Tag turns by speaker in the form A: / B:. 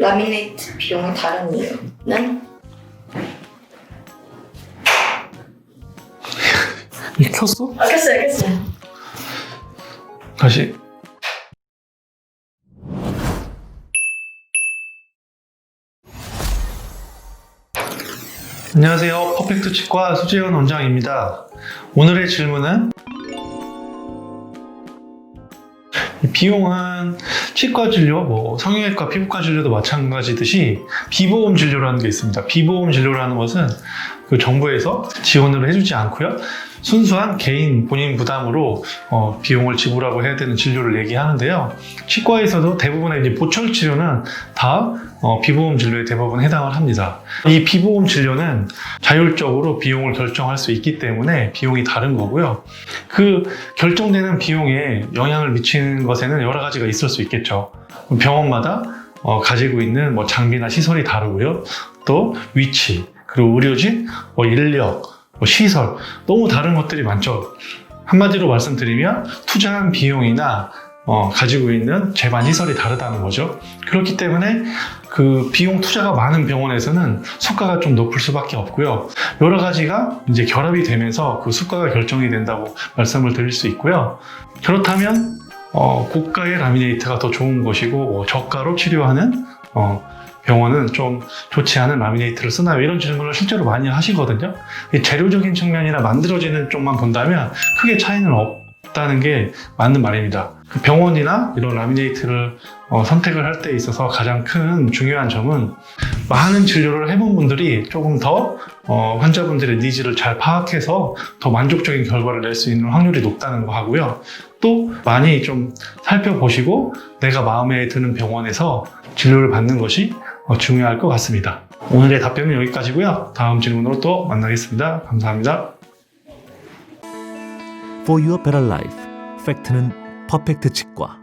A: 라미네이트 비용이 다른 이유는
B: 이 켰어?
A: 알겠어요, 알겠어요.
B: 다시. 안녕하세요. 퍼펙트 치과 수재현 원장입니다. 오늘의 질문은 비용은 치과 진료, 뭐 성형외과, 피부과 진료도 마찬가지듯이 비보험 진료라는 게 있습니다. 비보험 진료라는 것은 그 정부에서 지원을 해주지 않고요. 순수한 개인 본인 부담으로 어, 비용을 지불하고 해야 되는 진료를 얘기하는데요. 치과에서도 대부분의 이제 보철 치료는 다 어, 비보험 진료에 대부분 해당을 합니다. 이 비보험 진료는 자율적으로 비용을 결정할 수 있기 때문에 비용이 다른 거고요. 그 결정되는 비용에 영향을 미치는 것에는 여러 가지가 있을 수 있겠죠. 병원마다 어, 가지고 있는 뭐 장비나 시설이 다르고요. 또 위치, 그리고 의료진, 뭐 인력, 뭐 시설, 너무 다른 것들이 많죠. 한마디로 말씀드리면 투자한 비용이나 어, 가지고 있는 재반 시설이 다르다는 거죠. 그렇기 때문에 그 비용 투자가 많은 병원에서는 수가가 좀 높을 수밖에 없고요. 여러 가지가 이제 결합이 되면서 그 수가가 결정이 된다고 말씀을 드릴 수 있고요. 그렇다면 어, 고가의 라미네이트가 더 좋은 것이고 뭐 저가로 치료하는 어, 병원은 좀 좋지 않은 라미네이트를 쓰나요? 이런 질문을 실제로 많이 하시거든요. 이 재료적인 측면이나 만들어지는 쪽만 본다면 크게 차이는 없다는 게 맞는 말입니다. 그 병원이나 이런 라미네이트를 어, 선택을 할 때 있어서 가장 큰 중요한 점은 많은 진료를 해본 분들이 조금 더 어, 환자분들의 니즈를 잘 파악해서 더 만족적인 결과를 낼 수 있는 확률이 높다는 거 하고요. 또 많이 좀 살펴보시고 내가 마음에 드는 병원에서 진료를 받는 것이 어, 중요할 것 같습니다. 오늘의 답변은 여기까지고요. 다음 질문으로 또 만나겠습니다. 감사합니다.
C: For Your Better Life 팩트는 퍼펙트 치과